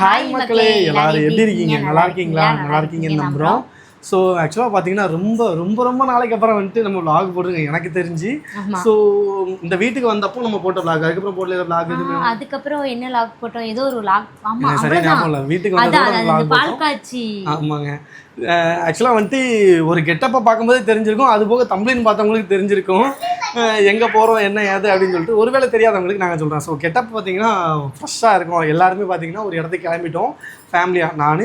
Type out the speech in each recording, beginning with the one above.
Hi மக்களே. எல்லாரும் எப்படி இருக்கீங்க? நல்லா இருக்கீங்களா? நல்லா இருக்கீங்கன்னு நம்புகிறோம் ஸோ ஆக்சுவலாக பார்த்தீங்கன்னா ரொம்ப ரொம்ப ரொம்ப நாளைக்கு அப்புறம் வந்துட்டு நம்ம vlog போட்டுருங்க எனக்கு தெரிஞ்சு. ஸோ இந்த வீட்டுக்கு வந்தப்போ நம்ம போட்ட vlog அதுக்கப்புறம் போடல vlog எதுவுமே? அதுக்கப்புறம் என்ன லாக் போட்டோம்? ஏதோ ஒரு லாக் ஆமா எனக்கு சரியா ஞாபகம் இல்லை. வீட்டுக்கு வந்தப்போ ஆமாங்க. ஆக்சுவலாக வந்துட்டு ஒரு கெட்டப்பை பார்க்கும்போதே தெரிஞ்சிருக்கும். அது போக தம்ப்ளின் பார்த்தவங்களுக்கு தெரிஞ்சிருக்கும். எங்கே போகிறோம் என்ன ஏது அப்படின்னு சொல்லிட்டு. ஒருவேளை தெரியாதவங்களுக்கு நாங்கள் சொல்கிறோம் ஸோ கெட்டப் பார்த்தீங்கன்னா ஃப்ரெஷ்ஷாக இருக்கும். எல்லாருமே பார்த்தீங்கன்னா ஒரு இடத்துக்கு கிளம்பிட்டோம். ஃபேமிலியாக நான்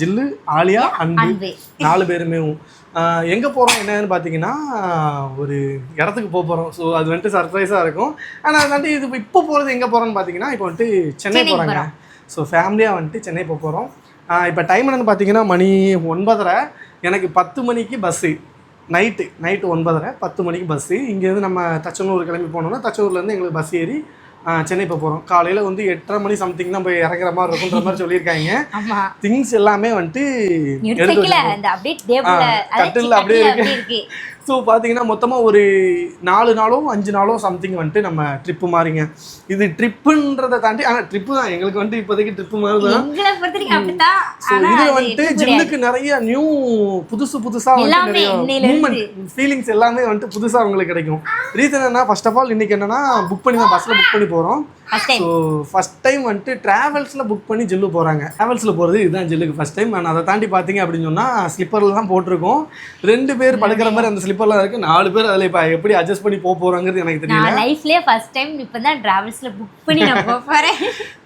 ஜில்லு ஆலியா அன்பு. நாலு பேருமே எங்கே போகிறோம் என்னன்னு பார்த்தீங்கன்னா ஒரு இடத்துக்கு போக போகிறோம் ஸோ அது வந்துட்டு சர்ப்ரைஸாக இருக்கும். ஆனால் அது வந்துட்டு இது இப்போ போகிறது எங்கே போகிறோம்னு பார்த்தீங்கன்னா இப்போ வந்துட்டு சென்னை போகிறாங்க ஸோ ஃபேமிலியாக வந்துட்டு சென்னை போக போகிறோம் இப்போ டைம் என்னன்னு பார்த்தீங்கன்னா மணி ஒன்பதரை. எனக்கு பத்து மணிக்கு பஸ்ஸு நைட்டு நைட்டு ஒன்பதரை பத்து மணிக்கு பஸ்ஸு இங்கேருந்து நம்ம தச்சனூர் கிளம்பி போனோம்னா தச்சனூர்லேருந்து எங்களுக்கு பஸ் ஏறி சென்னை போக போகிறோம் காலையில் வந்து எட்டரை மணி சம்திங் தான் போய் இறங்குற மாதிரி இருக்குன்ற மாதிரி சொல்லியிருக்காங்க. திங்ஸ் எல்லாமே வந்துட்டு அந்த அப்படியே இருக்கு. ஸோ பார்த்தீங்கன்னா மொத்தமாக ஒரு நாலு நாளோ அஞ்சு நாளோ சம்திங் வந்துட்டு நம்ம ட்ரிப்பு மாதிரிங்க இது ட்ரிப்புன்றதை தாண்டி ஆனால் ட்ரிப்பு தான். எங்களுக்கு வந்துட்டு இப்போதைக்கு ட்ரிப்பு மாதிரி தான். ஸோ ஆனா இது அது வந்துட்டு. ஜிம்முக்கு நிறைய நியூ புதுசு புதுசா வந்து எல்லாமே நிறைய இன்னையில இருந்து. மூமெண்ட் ஃபீலிங்ஸ் எல்லாமே வந்துட்டு புதுசா உங்களுக்கு கிடைக்கும். ரீசன் என்ன ஃபர்ஸ்ட் ஆஃப் ஆல் இன்னைக்கு என்னன்னா புக் பண்ணி தான் பஸ்ல புக் பண்ணி time. ஸோ ஃபர்ஸ்ட் டைம் வந்துட்டு டிராவல்ஸில் புக் பண்ணி ஜில்லு போகிறாங்க டிராவல்ஸில் போகிறது இதுதான் ஜில்லுக்கு ஃபர்ஸ்ட் டைம் நான் அதை தாண்டி பார்த்தீங்க அப்படின்னு சொன்னால் ஸ்லிப்பரில் தான் போட்டிருக்கோம். ரெண்டு பேர் படுக்கிற மாதிரி அந்த ஸ்லிப்பர்லாம் இருக்குது நாலு பேர் அதில் இப்போ எப்படி அட்ஜஸ்ட் பண்ணி போக போகிறாங்கிறது எனக்கு தெரியல. லைஃப்லயே ஃபர்ஸ்ட் டைம் இப்பதான் டிராவல்ஸ்ல புக் பண்ணி நான் போக போறேன்.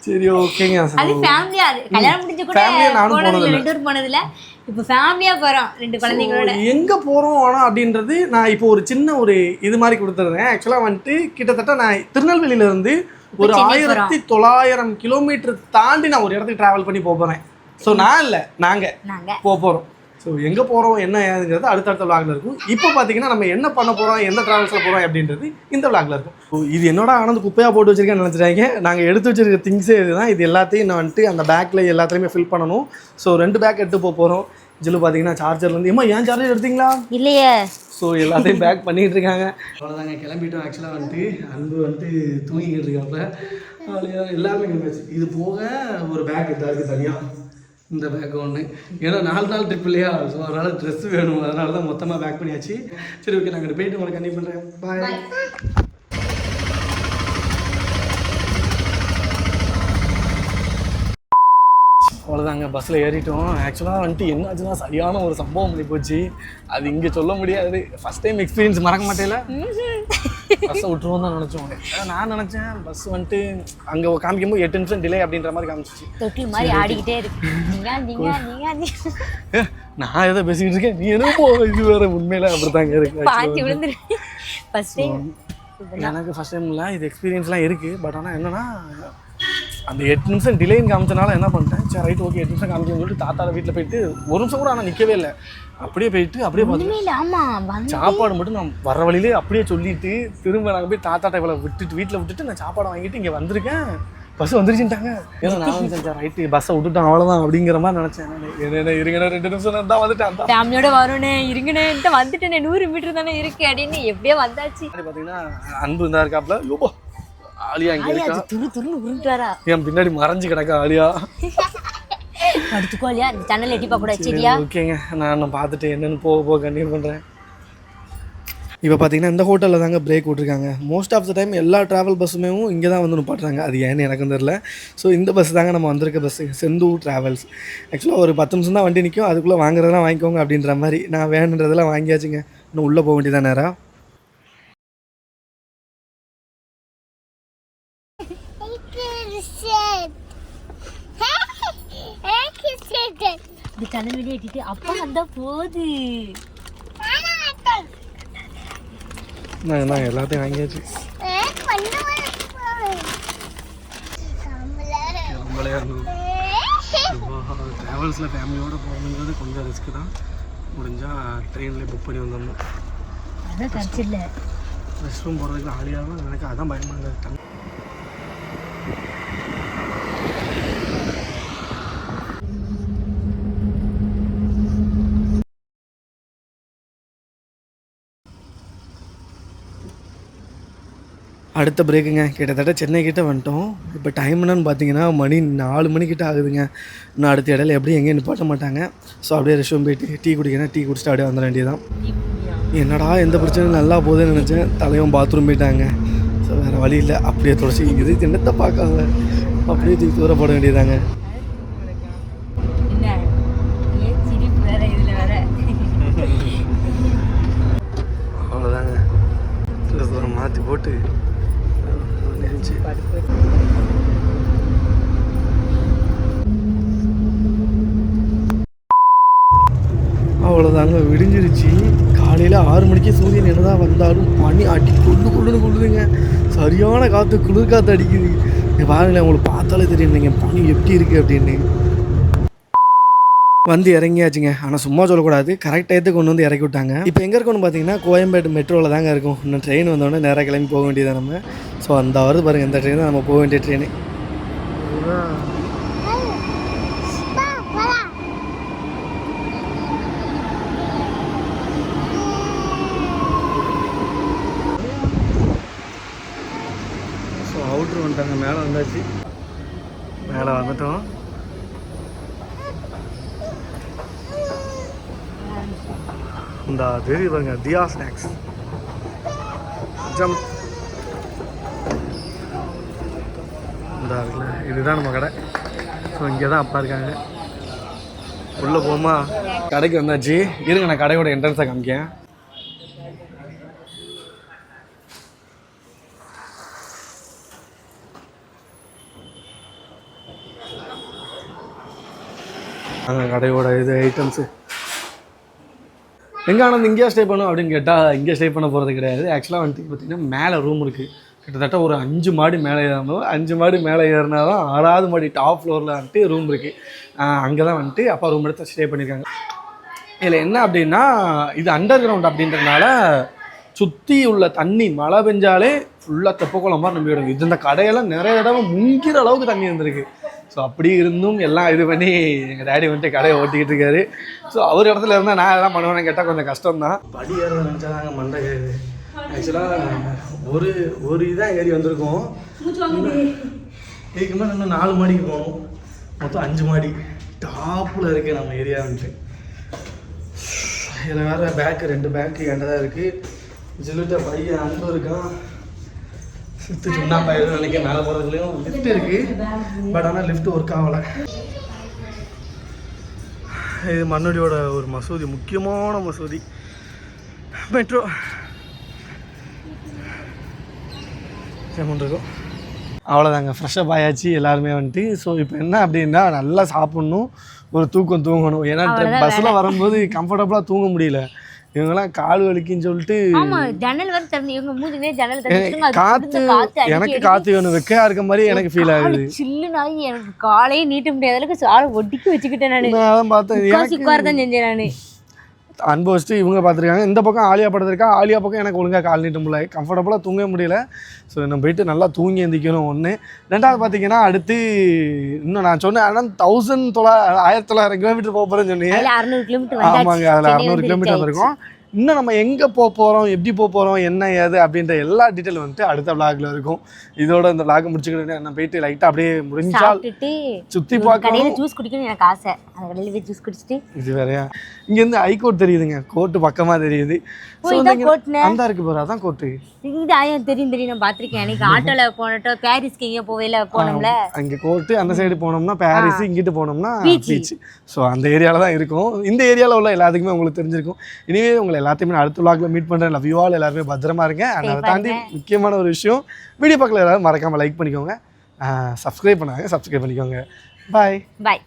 சரி ஓகேங்க அது ஃபேமிலியா அது. கல்யாணம் முடிஞ்சு கூட நானும் போனது போனதில்ல. இப்போ ஃபேமிலியா போறோம் ரெண்டு குழந்தைங்களோட. எங்க போறோம் ஆனா அப்படின்றது நான் இப்போ ஒரு சின்ன ஒரு இது மாதிரி கொடுத்துருந்தேன் ஆக்சுவலா வந்துட்டு கிட்டத்தட்ட நான் திருநெல்வேலியில இருந்து ஒரு ஆயிரத்தி தொள்ளாயிரம் கிலோமீட்டர் தாண்டி நான் ஒரு இடத்துக்கு டிராவல் பண்ணி போக போறேன். ஸோ நான் இல்லை நாங்க நாங்க. போக போறோம். ஸோ எங்க போறோம் என்ன ஏதுங்கிறது அடுத்தடுத்த விளாக்ல இருக்கும். இப்போ பாத்தீங்கன்னா நம்ம என்ன பண்ண போறோம் எந்த டிராவல்ஸ்ல போறோம் அப்படின்றது இந்த விளாக்ல இருக்கும். ஸோ இது என்னோட ஆனந்த் குப்பையா போட்டு வச்சிருக்கேன்னு நினைச்சிட்டாங்க நாங்க எடுத்து வச்சிருக்க திங்ஸே இதுதான். இது எல்லாத்தையும் நான் வந்துட்டு அந்த பேக்ல எல்லாத்துலயுமே ஃபில் பண்ணணும். ஸோ ரெண்டு பேக் எடுத்து போக போறோம். ஜில்லு பார்த்தீங்கன்னா சார்ஜர்லேருந்து ஏமா ஏன் சார்ஜர் எடுத்தீங்களா? இல்லையே. ஸோ எல்லாத்தையும் பேக் பண்ணிட்டு இருக்காங்க. அவ்வளோதாங்க கிளம்பிட்டோம் ஆக்சுவலாக வந்துட்டு. அன்பு வந்துட்டு தூங்கிக்கிட்டு இருக்காங்க அவ்வளோ எல்லாமே கிளம்பியாச்சு. இது போக ஒரு பேக் எடுத்தா இருக்கு தனியாக இந்த பேக் ஒன்று ஏன்னா நாலு நாள் ட்ரிப் இல்லையா? ஸோ அதனால் ட்ரெஸ் வேணும். அதனால தான் மொத்தமாக பேக் பண்ணியாச்சு. சரி ஓகே நாங்கள் போயிட்டு உங்களுக்கு கண்டிப்பாக பண்ணுறேன் பாய் அவ்வளோதாங்க பஸ்ஸில் ஏறிட்டோம். ஆக்சுவலாக வந்துட்டு என்னாச்சுன்னா சரியான ஒரு சம்பவம் பண்ணி போச்சு. அது இங்கே சொல்ல முடியாது. ஃபஸ்ட் டைம் எக்ஸ்பீரியன்ஸ் மறக்க மாட்டேல. பஸ்ஸை விட்டுருவோம் தான் நினச்சோம். நான் நினச்சேன் பஸ் வந்துட்டு அங்கே காமிக்கும்போது எட்டு நிமிஷம் டிலே அப்படின்ற மாதிரி காமிச்சிச்சு. தொட்டில் மாதிரி ஆடிக்கிட்டே இருக்கு. நான் எதை பேசிக்கிட்டு இருக்கேன். நீ என்ன இது வேற உண்மையில அப்படித்தாங்க இருக்கு பாஞ்சு விழுந்துரு. ஃபர்ஸ்ட் டைம் எனக்கு ஃபர்ஸ்ட் டைம் இல்லை இது எக்ஸ்பீரியன்ஸ்லாம் இருக்குது பட் ஆனால் என்னன்னா அந்த எட்டு நிமிஷம் டிலேன்னு காமிச்சனால என்ன பண்ணிட்டேன்? சரி ரைட் ஓகே எட்டு நிமிஷம் காமிக்கணும்னு சொல்லிட்டு தாத்தாட வீட்டில் போயிட்டு ஒரு நிமிஷம் கூட ஆனால் நிற்கவே இல்லை. அப்படியே போயிட்டு அப்படியே பார்த்து சாப்பாடு மட்டும் நான் வர வழியிலே அப்படியே சொல்லிட்டு திரும்ப நாங்கள் போய் தாத்தாட்ட இவ்வளோ விட்டுட்டு வீட்டில் விட்டுட்டு நான் சாப்பாடு வாங்கிட்டு இங்கே வந்திருக்கேன். பஸ் வந்துருச்சுட்டாங்க ஏதோ நான் நினச்சேன் ரைட்டு பஸ்ஸை விட்டுட்டேன் அவ்வளோதான் அப்படிங்கிற மாதிரி நினச்சேன். என்ன இருங்க ரெண்டு நிமிஷம் தான் வந்துட்டேன் ஃபேமிலியோட வரணுனே இருங்கண்ணே வந்துட்டேனே நூறு மீட்டர் தானே இருக்கு அப்படின்னு எப்படியோ வந்தாச்சு. பார்த்தீங்கன்னா அன்பு இருந்தா இருக்காப்ல. யோபோ ஆலியா இங்கே இருக்கா? துரு துருன்னு உருண்டு வரா என் பின்னாடி மறைஞ்சு கிடக்கா ஆலியா. படுத்துக்கோ இல்லையா இந்த ஜன்னல் எட்டி பார்க்க கூடாது சரியா ஓகேங்க நான் பார்த்துட்டு என்னென்னு போக போக கண்டினியூ பண்ணுறேன் இப்போ பார்த்தீங்கன்னா இந்த ஹோட்டலில் தாங்க பிரேக் விட்ருக்காங்க மோஸ்ட் ஆஃப் த டைம் எல்லா ட்ராவல் பஸ்ஸுமே இங்கே தான் வந்து நிப்பாட்டுறாங்க. அது ஏன்னு எனக்கும் தெரில ஸோ இந்த பஸ் தாங்க நம்ம வந்திருக்க பஸ்ஸு செந்தூர் ட்ராவல்ஸ் ஆக்சுவலாக ஒரு பத்து நிமிஷம் தான் வண்டி நிற்கும் அதுக்குள்ளே வாங்குறதெல்லாம் வாங்கிக்கோங்க அப்படின்ற மாதிரி நான் வேணுன்றதெல்லாம் வாங்கியாச்சுங்க. இன்னும் உள்ளே போக வேண்டியதான் நேரம் இந்த ஜன்னல் வெளியே எட்டிட்டு அப்பா வந்தா போகுது. நான் எல்லாத்தையும் வாங்கியாச்சு. ட்ராவல்ஸில் ஃபேமிலியோடு போகணுங்கிறது கொஞ்சம் ரிஸ்க்கு தான். முடிஞ்சால் ட்ரெயினில் புக் பண்ணி இல்லை ரெஸ்ட் ரூம் போகிறதுக்கு ஆலியாகவும் எனக்கு அதான் பயமாக இருக்கு அடுத்த பிரேக்குங்க கிட்டத்தட்ட சென்னை கிட்ட வந்துட்டோம். இப்போ டைம் என்னன்னு பார்த்தீங்கன்னா மணி நாலு மணிக்கிட்ட ஆகுதுங்க. இன்னும் அடுத்த இடையில எப்படியும் எங்கேயும் நிப்பாட்ட மாட்டாங்க. ஸோ அப்படியே ரெஸ்ட் ரூம் போயிட்டு டீ குடிக்கிறேன். டீ குடிச்சிட்டு அப்படியே வந்துட வேண்டியதான் என்னடா எந்த பிரச்சனையும் நல்லா போகுதுன்னு நினச்சேன். தலையும் பாத்ரூம் போயிட்டாங்க. ஸோ வேறு வழி இல்லை. அப்படியே தொடச்சி இது என்னத்தை பார்க்காத? அப்படியே தூக்கி தூர போட வேண்டியதாங்க அவ்வளோதாங்க தூரம் மாற்றி போட்டு நினைச்சு அவ்வளோதாங்க விடிஞ்சிருச்சு. காலையில் ஆறு மணிக்கு சூரியன் என்னதான் வந்தாலும் பனி அடி கொண்டு கொண்டு கொள்ளுதுங்க சரியான காற்று குளிர் காற்று அடிக்குது பாருங்களேன் உங்களுக்கு பார்த்தாலே தெரியும் நீங்கள் பனி எப்படி இருக்குது அப்படின்னு. வந்து இறங்கியாச்சுங்க. ஆனால் சும்மா சொல்லக்கூடாது. கரெக்ட் டயத்துக்கு கொண்டு வந்து இறக்கி விட்டாங்க. இப்போ எங்கே இருக்கோம்னு பார்த்தீங்கன்னா கோயம்பேடு மெட்ரோவில் தாங்க இருக்கும். இன்னும் ட்ரெயின் வந்தோடனே நேராக கிளம்பி போக வேண்டியது நம்ம. ஸோ அந்த வருது பாருங்கள் இந்த ட்ரெயின் தான் நம்ம போக வேண்டிய ட்ரெயின் ஸோ அவுட்ரு வந்துட்டாங்க. மேலே வந்தாச்சு. மேலே வந்துட்டோம். இந்த தெரியுது பாருங்க தியா ஸ்நாக்ஸ். ஜம்ப் இந்த இருக்குல்ல இதுதான் நம்ம கடை. ஸோ இங்கே தான் அப்பா இருக்காங்க. உள்ளே போமா கடைக்கு வந்தாச்சு. இருங்க நான் கடையோட என்ட்ரன்ஸை காமிக்கேன் அங்கே கடையோட இது ஐட்டம்ஸு எங்கே ஆனந்த் இங்கேயா ஸ்டே பண்ணும் அப்படின்னு கேட்டால் இங்கே ஸ்டே பண்ண போகிறது கிடையாது. ஆக்சுவலாக வந்துட்டு பார்த்தீங்கன்னா மேலே ரூம் இருக்குது கிட்டத்தட்ட ஒரு அஞ்சு மாடி மேலே ஏறணும். அஞ்சு மாடி மேலே ஏறினா தான் ஆறாவது மாடி டாப் ஃப்ளோரில் வந்துட்டு ரூம் இருக்குது அங்கே தான் வந்துட்டு அப்பா ரூம் எடுத்து ஸ்டே பண்ணியிருக்காங்க இதில் என்ன அப்படின்னா இது அண்டர் கிரவுண்ட் அப்படின்றதுனால சுற்றி உள்ள தண்ணி மழை பெஞ்சாலே ஃபுல்லாக தெப்பக்குளம் மாதிரி நம்பிவிடும் இது இந்த கடையெல்லாம் நிறைய தடவை முங்கிற அளவுக்கு தண்ணி இருந்திருக்கு ஸோ அப்படி இருந்தும் எல்லாம் இது பண்ணி எங்கள் டேடி வந்துட்டு கடையை ஓட்டிக்கிட்டு இருக்காரு. ஸோ அவர் இடத்துல இருந்தால் நான் எல்லாம் பண்ணுவேன்னு கேட்டால் கொஞ்சம் கஷ்டம் தான் படி ஏறத நினச்சாதாங்க மண்டை கேது ஆக்சுவலாக ஒரு ஒரு இதாக ஏறி வந்திருக்கோம். இதுக்கு மேலே இன்னும் நாலு மாடிக்கு போகணும். மொத்தம் அஞ்சு மாடி. டாப்பில் இருக்குது நம்ம ஏரியா வந்துட்டு. இதில் வேறு பேக்கு ரெண்டு பேக்கு என்கிட்ட தான் இருக்குது ஜில்லுட்ட பையன் அன்பு இருக்கான். சித்து சுண்ணா பயிர் நினைக்க மேலே போகிறதுலையும் லிஃப்ட் இருக்குது பட் ஆனால் லிஃப்ட் ஒர்க் ஆகலை. இது மண்ணடியோட ஒரு மசூதி முக்கியமான மசூதி. மெட்ரோ இருக்கும் அவ்வளோதாங்க ஃப்ரெஷ்ஷப் ஆயாச்சு எல்லாருமே வந்துட்டு. ஸோ இப்போ என்ன அப்படின்னா நல்லா சாப்பிட்ணும். ஒரு தூக்கம் தூங்கணும். ஏன்னா பஸ்ஸில் வரும்போது கம்ஃபர்டபுளாக தூங்க முடியல. இவங்கெல்லாம் கால் வலிக்குன்னு சொல்லிட்டு ஆமா ஜன்னல் வர திறந்து இவங்க மூஞ்சிலே ஜன்னல் திறந்து காற்று எனக்கு காற்று வேணும். வெக்கையாக இருக்க மாதிரி எனக்கு ஃபீல் ஆகுது. சில்லு நாய் எனக்கு காலையே நீட்ட முடியாத அளவுக்கு ஆளை ஒட்டிக்கி வச்சுக்கிட்டேன் நானு. அதான் பார்த்தேன். உட்கார தான் செஞ்சேன் நானு. அனுபவிச்சுட்டு இவங்க பார்த்துருக்காங்க. இந்த பக்கம் ஆலியா படுத்திருக்கா ஆலியா பக்கம் எனக்கு ஒழுங்காக கால் நீட்ட முடியல. கம்ஃபர்டபுளாக தூங்க முடியல. ஸோ நம்ம போயிட்டு நல்லா தூங்கி எந்திக்கணும் ஒன்று ரெண்டாவது பார்த்தீங்கன்னா அடுத்து இன்னும் நான் சொன்னேன் ஆனால் தௌசண்ட் தொள்ளா ஆயிரத்தி தொள்ளாயிரம் கிலோமீட்டர் போக போகிறேன்னு சொன்னீங்க. அதுல அறுநூறு கிலோமீட்டர் ஆமாங்க அதில் அறநூறு கிலோமீட்டர் வந்திருக்கோம். இன்னும் நம்ம எங்கே போக போகிறோம் எப்படி போக போகிறோம் என்ன ஏது அப்படின்ற எல்லா டீட்டெயில் வந்துட்டு அடுத்த vlogல இருக்கும். இதோட இந்த vlog முடிச்சுக்கிட்டு நான் போயிட்டு லைட்டாக அப்படியே முடிஞ்சால் சுற்றி பார்க்கணும். ஜூஸ் குடிக்கணும்னு எனக்கு ஆசை. அந்த கடையில போய் ஜூஸ் குடிச்சிட்டு. இது வேறையா? இங்கேருந்து ஹைகோர்ட் தெரியுதுங்க. கோர்ட்டு பக்கமாக தெரியுது. அந்த இருக்கு பாரு அதான் கோர்ட்டு இது ஆயம் தெரியும் தெரியும். நான் பாத்திருக்கேன் எனக்கு ஆட்டோல போனட்டோ பாரிஸ்க்கு எங்கேயோ போவேல போனோம்ல. அங்கே கோர்ட்டு அந்த சைடு போனோம்னா பாரிஸ் இங்கிட்டு போனோம்னா. பீச் ஸோ அந்த ஏரியாவில் தான் இருக்கும். இந்த ஏரியாவில் உள்ள எல்லாத்துக்குமே உங்களுக்கு தெரிஞ்சிருக்கும். இனிமே உங்களை எல்லாத்தையுமே அடுத்த vlogல மீட் பண்ணுறேன் லவ் யூ ஆல் எல்லாருமே பத்திரமா இருங்க. and அதை தாண்டி முக்கியமான ஒரு விஷயம் வீடியோ பார்க்கல எல்லாரும் மறக்காமல் லைக் பண்ணிக்கோங்க. சப்ஸ்கிரைப் பண்ணாங்க சப்ஸ்கிரைப் பண்ணிக்கோங்க. பாய் பாய்